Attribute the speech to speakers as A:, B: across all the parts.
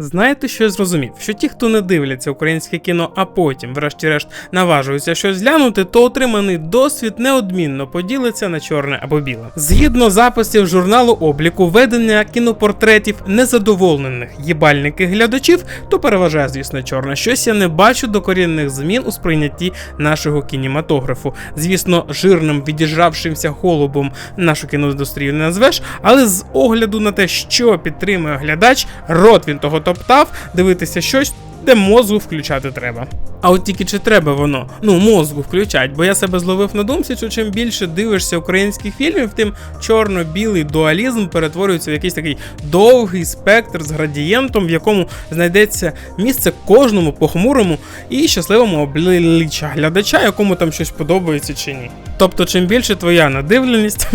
A: Знаєте, що я зрозумів? Що ті, хто не дивляться українське кіно, а потім, врешті-решт, наважуються щось глянути, то отриманий досвід неодмінно поділиться на чорне або біле. Згідно записів журналу обліку ведення кінопортретів незадоволених їбальників глядачів, то переважає, звісно, чорне. Щось я не бачу докорінних змін у сприйнятті нашого кінематографу. Звісно, жирним відіжравшимся голубом нашу кіноіндустрію не назвеш, але з огляду на те, що підтримує глядач, рот він того топтав, дивитися щось, де мозгу включати треба. А от тільки чи треба воно? Ну, мозгу включать, бо я себе зловив на думці, що чим більше дивишся українських фільмів, тим чорно-білий дуалізм перетворюється в якийсь такий довгий спектр з градієнтом, в якому знайдеться місце кожному похмурому і щасливому обличчя глядача, якому там щось подобається чи ні. Тобто, чим більше твоя надивленість,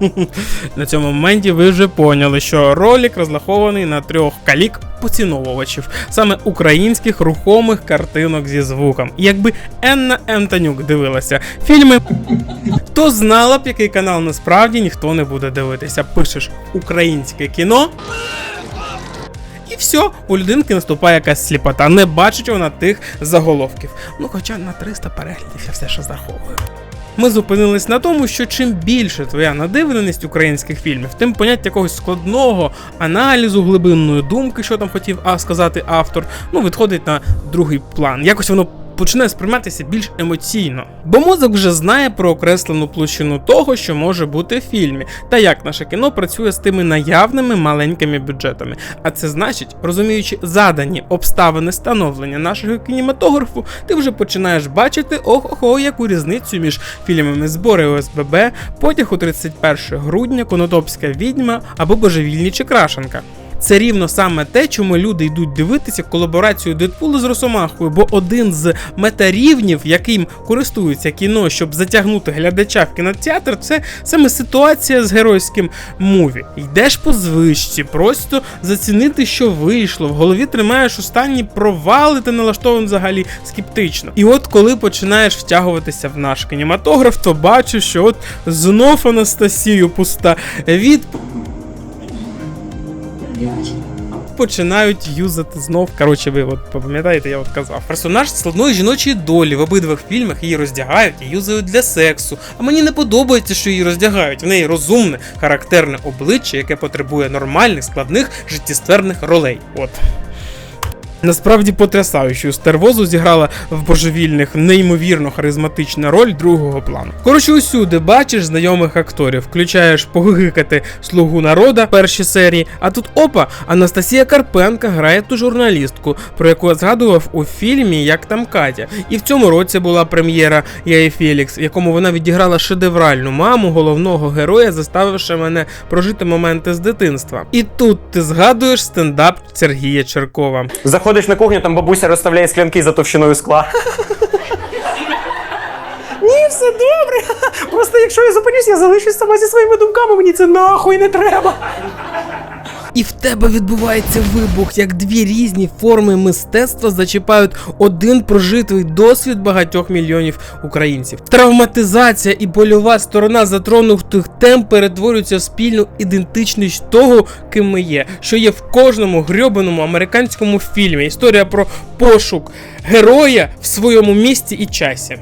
A: на цьому моменті ви вже поняли, що ролик розрахований на трьох калік поціновувачів, саме українських рухомих картинок зі звуком. І якби Енна Ентанюк дивилася фільми, то знала б, який канал насправді ніхто не буде дивитися. Пишеш українське кіно. І все, у людинки наступає якась сліпота. Не бачить вона тих заголовків. Ну, хоча на 300 переглядів я все ще зараховую. Ми зупинились на тому, що чим більше твоя надивленість українських фільмів, тим поняття якогось складного аналізу, глибинної думки, що там хотів сказати автор, ну відходить на другий план. Якось воно почне сприйматися більш емоційно. Бо мозок вже знає про окреслену площину того, що може бути в фільмі, та як наше кіно працює з тими наявними маленькими бюджетами. А це значить, розуміючи задані обставини становлення нашого кінематографу, ти вже починаєш бачити ого-го, яку різницю між фільмами збори ОСББ, потяг у 31 грудня, Конотопська відьма або Божевільні чи Крашенка. Це рівно саме те, чому люди йдуть дивитися колаборацію Дедпула з Росомахою, бо один з метарівнів, яким користується кіно, щоб затягнути глядача в кінотеатр, це саме ситуація з геройським муві. Йдеш по звичці, просто зацінити, що вийшло. В голові тримаєш останні провали, ти налаштований взагалі скептично. І от коли починаєш втягуватися в наш кінематограф, то бачу, що от знов Анастасію пуста від починають юзати знов. Коротше, ви от пам'ятаєте, я от казав. Персонаж складної жіночої долі в обидвих фільмах її роздягають і юзають для сексу. А мені не подобається, що її роздягають. В неї розумне, характерне обличчя, яке потребує нормальних, складних життєстверних ролей. От. Насправді потрясаючу стервозу зіграла в божевільних неймовірно харизматична роль другого плану. Коротше, усюди бачиш знайомих акторів, включаєш погигикати слугу народа в першій серії. А тут опа, Анастасія Карпенка грає ту журналістку, про яку я згадував у фільмі Як там Катя. І в цьому році була прем'єра Я і Фелікс, в якому вона відіграла шедевральну маму головного героя, заставивши мене прожити моменти з дитинства. І тут ти згадуєш стендап Сергія Черкова.
B: Заходиш на кухню, там бабуся розставляє склянки за товщиною скла. Ні, все добре. Просто якщо я зупинюсь, я залишусь сама зі своїми думками, мені це нахуй не треба.
A: І в тебе відбувається вибух, як дві різні форми мистецтва зачіпають один прожитий досвід багатьох мільйонів українців. Травматизація і больова сторона затронутих тем перетворюються в спільну ідентичність того, ким ми є, що є в кожному грьобаному американському фільмі. Історія про пошук героя в своєму місці і часі.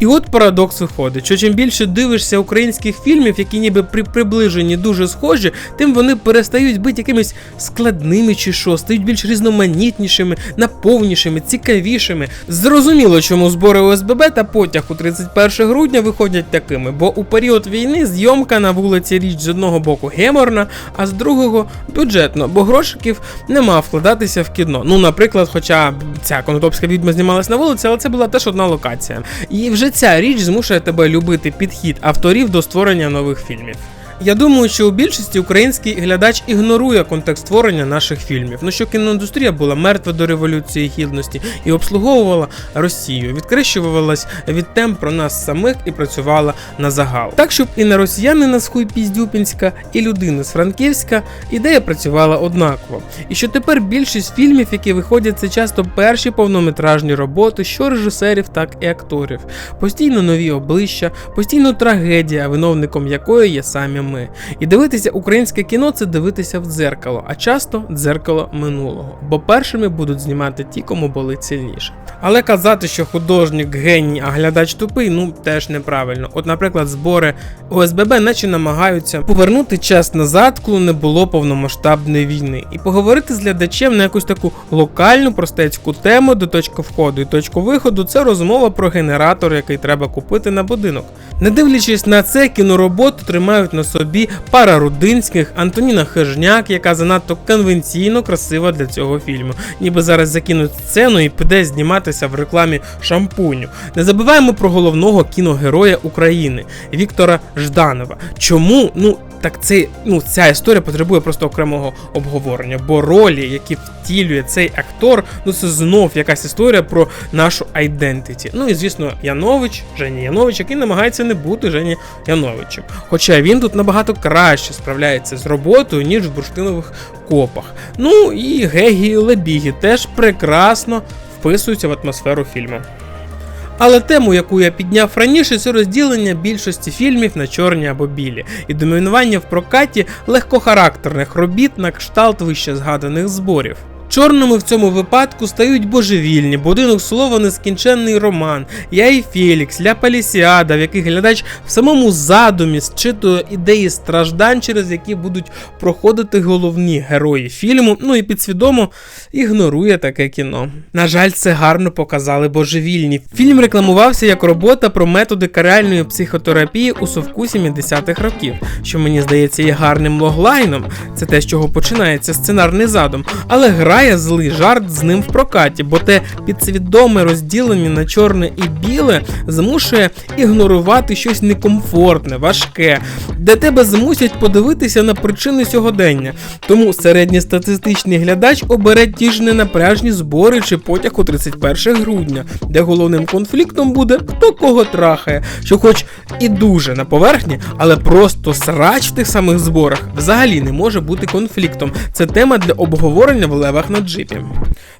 A: І от парадокс виходить, що чим більше дивишся українських фільмів, які ніби при приближенні дуже схожі, тим вони перестають бути якимись складними чи що, стають більш різноманітнішими, наповнішими, цікавішими. Зрозуміло, чому збори ОСББ та потяг у 31 грудня виходять такими, бо у період війни зйомка на вулиці Річ з одного боку геморна, а з другого бюджетно, бо грошиків нема вкладатися в кіно. Ну, наприклад, хоча ця конотопська відьма знімалась на вулиці, але це була теж одна локація. І вже ця річ змушує тебе любити підхід авторів до створення нових фільмів. Я думаю, що у більшості український глядач ігнорує контекст створення наших фільмів. Ну що кіноіндустрія була мертва до революції гідності і обслуговувала Росію, відкрещувалась від тем про нас самих і працювала на загал. Так, щоб і на росіянина з Хуйпіздюпінська, і людини з Франківська ідея працювала однаково. І що тепер більшість фільмів, які виходять, це часто перші повнометражні роботи, що режисерів, так і акторів. Постійно нові обличчя, постійно трагедія, виновником якої є самі ми. І дивитися українське кіно це дивитися в дзеркало, а часто дзеркало минулого. Бо першими будуть знімати ті, кому болить сильніше. Але казати, що художник геній, а глядач тупий, ну теж неправильно. От, наприклад, збори ОСББ наче намагаються повернути час назад, коли не було повномасштабної війни, і поговорити з глядачем на якусь таку локальну простецьку тему, де точка входу і точку виходу це розмова про генератор, який треба купити на будинок. Не дивлячись на це, кінороботу тримають на собі пара Рудинських, Антоніна Хижняк, яка занадто конвенційно красива для цього фільму, ніби зараз закинуть сцену і піде зніматися в рекламі шампуню. Не забуваємо про головного кіногероя України Віктора Жданова. Чому? Ну. Так це ну ця історія потребує просто окремого обговорення, бо ролі, які втілює цей актор, ну це знов якась історія про нашу айдентиті. Ну і звісно, Янович, Женя Янович, який намагається не бути Жені Яновичем. Хоча він тут набагато краще справляється з роботою, ніж в бурштинових копах. Ну і Гегі і Лебігі теж прекрасно вписуються в атмосферу фільму. Але тему, яку я підняв раніше, це розділення більшості фільмів на чорні або білі, і домінування в прокаті легкохарактерних робіт на кшталт вище згаданих зборів. Чорними в цьому випадку стають божевільні, будинок слова нескінченний роман, я і Фелікс, Ля Палісіада, в яких глядач в самому задумі зчитує ідеї страждань, через які будуть проходити головні герої фільму, ну і підсвідомо ігнорує таке кіно. На жаль, це гарно показали божевільні. Фільм рекламувався як робота про методи каральної психотерапії у совку 70-х років, що мені здається є гарним логлайном. Це те, з чого починається сценарний задум, але грає злий жарт з ним в прокаті, бо те підсвідоме розділення на чорне і біле змушує ігнорувати щось некомфортне, важке, де тебе змусять подивитися на причини сьогодення. Тому середньостатистичний глядач обере ті ж ненапряжні збори чи потяг у 31 грудня, де головним конфліктом буде хто кого трахає, що хоч і дуже на поверхні, але просто срач в тих самих зборах взагалі не може бути конфліктом. Це тема для обговорення в левах на джипі.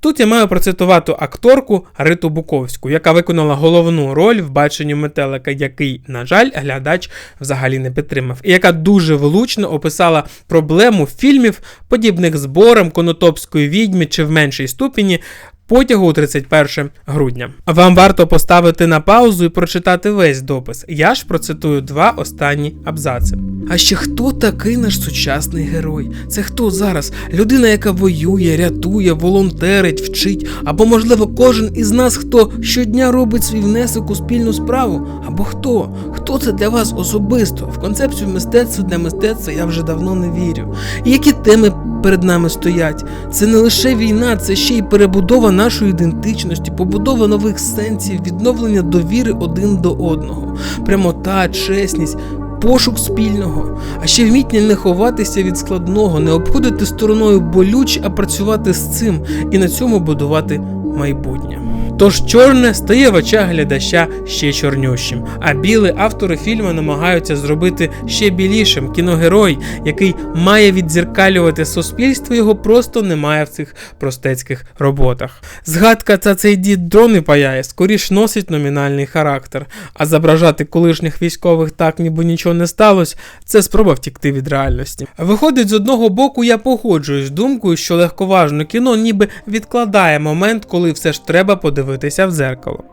A: Тут я маю процитувати акторку Риту Буковську, яка виконала головну роль в баченні метелика, який, на жаль, глядач взагалі не підтримав, і яка дуже влучно описала проблему фільмів, подібних зборам Конотопської відьми чи в меншій ступені. Потягу у 31 грудня. Вам варто поставити на паузу і прочитати весь допис. Я ж процитую два останні абзаци. А ще хто такий наш сучасний герой? Це хто зараз? Людина, яка воює, рятує, волонтерить, вчить, або, можливо, кожен із нас, хто щодня робить свій внесок у спільну справу? Або хто? Хто це для вас особисто? В концепцію мистецтва для мистецтва я вже давно не вірю. І які теми перед нами стоять? Це не лише війна, це ще й перебудова нашої ідентичності, побудова нових сенсів, відновлення довіри один до одного, прямота, чесність. Пошук спільного, а ще вміння не ховатися від складного, не обходити стороною болюче, а працювати з цим і на цьому будувати майбутнє. Тож чорне стає в очах глядача ще чорнющим, а біле автори фільму намагаються зробити ще білішим. Кіногерой, який має віддзеркалювати суспільство, його просто немає в цих простецьких роботах. Згадка та цей дід дрони паяє, скоріш носить номінальний характер, а зображати колишніх військових так, ніби нічого не сталося, це спроба втікти від реальності. Виходить, з одного боку, я погоджуюсь з думкою, що легковажне кіно ніби відкладає момент, коли все ж треба подивитися в дзеркало.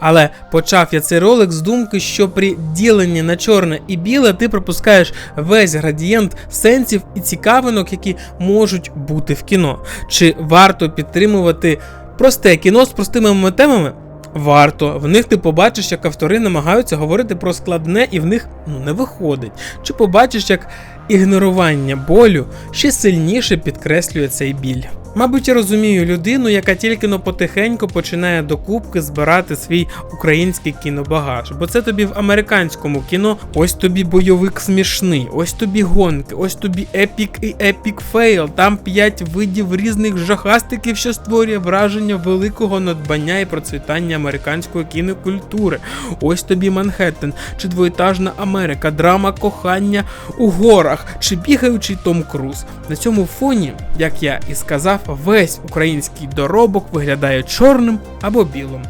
A: Але почав я цей ролик з думки, що при діленні на чорне і біле ти пропускаєш весь градієнт сенсів і цікавинок, які можуть бути в кіно. Чи варто підтримувати просте кіно з простими темами? Варто, в них ти побачиш, як автори намагаються говорити про складне, і в них ну не виходить. Чи побачиш, як ігнорування болю ще сильніше підкреслює цей біль. Мабуть, розумію людину, яка тільки но потихеньку починає докупки збирати свій український кінобагаж. Бо це тобі в американському кіно, ось тобі бойовик смішний, ось тобі гонки, ось тобі епік і епік фейл. Там п'ять видів різних жахастиків, що створює враження великого надбання і процвітання американської кінокультури. Ось тобі Манхеттен, чи двоетажна Америка, драма кохання у горах, чи бігаючий Том Круз. На цьому фоні, як я і сказав, весь український доробок виглядає чорним або білим.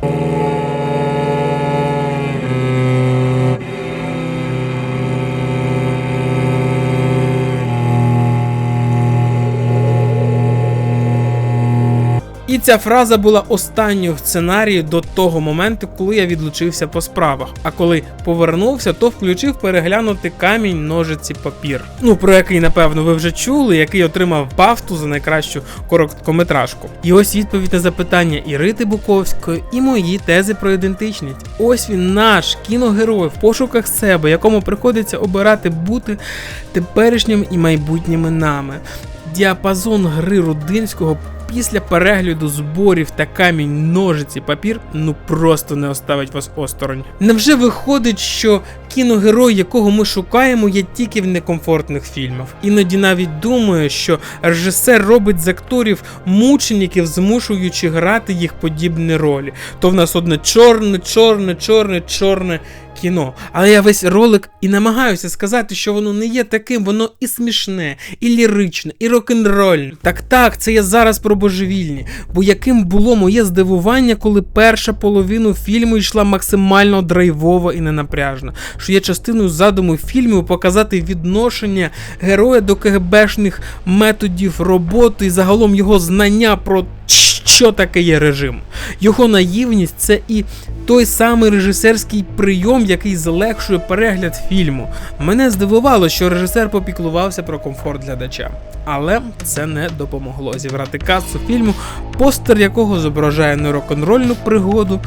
A: І ця фраза була останньою в сценарії до того моменту, коли я відлучився по справах. А коли повернувся, то включив переглянути камінь, ножиці, папір. Ну про який напевно ви вже чули, який отримав бафту за найкращу короткометражку. І ось відповідь на запитання і Рити Буковської, і мої тези про ідентичність. Ось він наш кіногерой в пошуках себе, якому приходиться обирати бути теперішнім і майбутніми нами. Діапазон гри Рудинського після перегляду зборів та камінь, ножиці, папір ну просто не оставить вас осторонь. Невже виходить, що кіногерой, якого ми шукаємо, є тільки в некомфортних фільмах? Іноді навіть думаю, що режисер робить з акторів мучеників, змушуючи грати їх подібні ролі. То в нас одне чорне, чорне, чорне, чорне кіно. Але я весь ролик і намагаюся сказати, що воно не є таким, воно і смішне, і ліричне, і рок-н-рольне. Так так, це я зараз про божевільні. Бо яким було моє здивування, коли перша половину фільму йшла максимально драйвова і ненапряжна, що є частиною задуму фільму показати відношення героя до КГБшних методів роботи і загалом його знання про що таке є режим. Його наївність це і той самий режисерський прийом, який злегшує перегляд фільму. Мене здивувало, що режисер попіклувався про комфорт глядача. Але це не допомогло зібрати касу фільму, постер якого зображає не рок-н-рольну пригоду,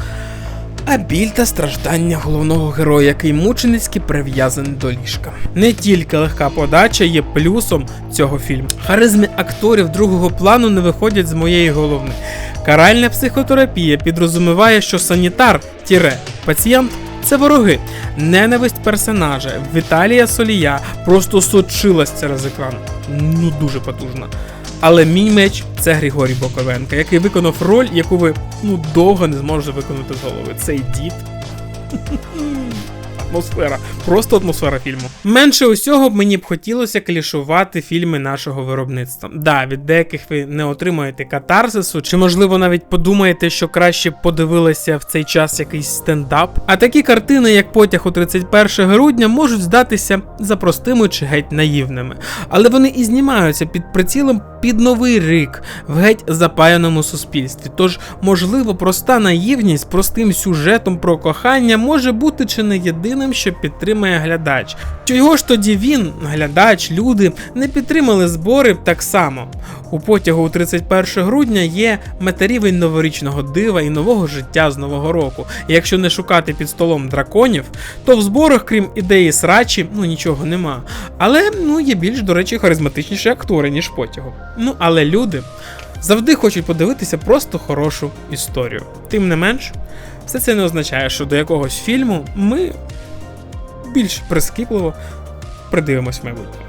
A: а біль та страждання головного героя, який мученицьки прив'язаний до ліжка. Не тільки легка подача є плюсом цього фільму. Харизми акторів другого плану не виходять з моєї голови. Каральна психотерапія підрозуміває, що санітар тіре пацієнт це вороги. Ненависть персонажа Віталія Солія просто сочилась через екран. Ну дуже потужно. Але мій меч це Григорій Боковенко, який виконав роль, яку ви ну довго не зможете виконати з голови. Цей дід. Атмосфера, просто атмосфера фільму. Менше усього мені б хотілося клішувати фільми нашого виробництва. Да, від деяких ви не отримаєте катарсису, чи можливо навіть подумаєте, що краще б подивилися в цей час якийсь стендап. А такі картини, як потяг у 31 грудня, можуть здатися за простими чи геть наївними. Але вони і знімаються під прицілом під новий рік в геть запаяному суспільстві. Тож, можливо, проста наївність простим сюжетом про кохання може бути чи не єдиним, що підтримає глядач. Чого ж тоді він, глядач, люди не підтримали збори так само? У потягу у 31 грудня є метарівень новорічного дива і нового життя з нового року. І якщо не шукати під столом драконів, то в зборах, крім ідеї срачі, ну нічого нема. Але ну є більш, до речі, харизматичніші актори, ніж потягу. Ну але люди завжди хочуть подивитися просто хорошу історію. Тим не менш, все це не означає, що до якогось фільму ми більш прискіпливо придивимось в майбутньому.